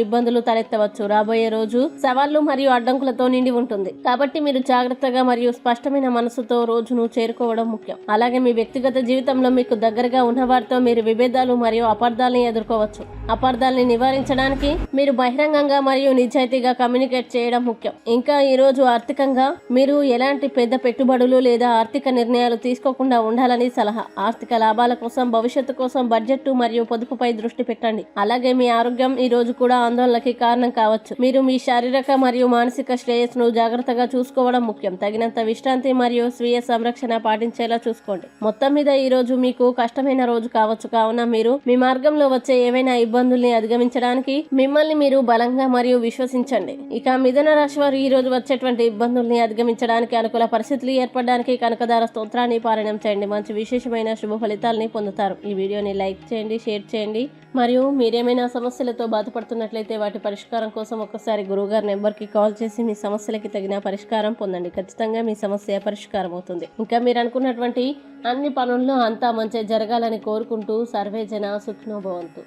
ఇబ్బందులు తలెత్తవచ్చు. రాబోయే రోజు సవాళ్ళు మరియు అడ్డంకులతో నిండి ఉంటుంది. కాబట్టి మీరు జాగ్రత్తగా మరియు స్పష్టమైన మనసుతో రోజును చేరుకోవడం ముఖ్యం. అలాగే మీ వ్యక్తిగత జీవితంలో మీకు దగ్గరగా ఉన్న వారితో మీరు విభేదాలు మరియు అపార్థాలను ఎదుర్కోవచ్చు. అపార్థాలని నివారించడానికి మీరు బహిరంగంగా మరియు నిజాయితీగా కమ్యూనికేట్ చేయడం ముఖ్యం. ఇంకా ఈరోజు ఆర్థికంగా మీరు ఎలాంటి పెద్ద పెట్టుబడులు లేదా ఆర్థిక నిర్ణయాలు తీసుకోకుండా ఉండాలని సలహా? ఆర్థిక లాభాల కోసం భవిష్యత్తు కోసం బడ్జెట్ మరియు పొదుపుపై దృష్టి పెట్టండి. అలాగే మీ ఆరోగ్యం ఈ రోజు కూడా ఆందోళనకి కారణం కావచ్చు. మీరు మీ శారీరక మరియు మానసిక శ్రేయస్సును జాగ్రత్తగా చూసుకోవడం ముఖ్యం. తగినంత విశ్రాంతి మరియు స్వీయ సంరక్షణ పాటించేలా చూసుకోండి. మొత్తం మీద ఈ రోజు మీకు కష్టమైన రోజు కావచ్చు. కావున మీరు మీ మార్గంలో వచ్చే ఏవైనా ఇబ్బందుల్ని అధిగమించడానికి మిమ్మల్ని మీరు బలంగా మరియు విశ్వసించండి. ఇక మిథున రాశి వారు ఈ రోజు వచ్చేటువంటి ఇబ్బందుల్ని అధిగమించడానికి అనుకూల పరిస్థితులు ఏర్పడడానికి కనకదార స్తోత్రాన్ని పారాయణం చేయండి. మంచి విశేషమైన శుభ ఫలితాలని పొందుతారు. ఈ వీడియోని లైక్ చేయండి షేర్ చేయండి. మరియు మీరేమైనా సమస్యలతో బాధపడుతున్నట్లయితే వాటి పరిష్కారం కోసం ఒక్కసారి గురువుగారి నెంబర్కి కాల్ చేసి మీ సమస్యలకి తగిన పరిష్కారం పొందండి. ఖచ్చితంగా మీ సమస్య పరిష్కారం అవుతుంది. ఇంకా మీరు అనుకున్నటువంటి అన్ని పనుల్లో అంతా మంచి జరగాలని కోరుకుంటూ సర్వేజన సుఖ్నోభవంతు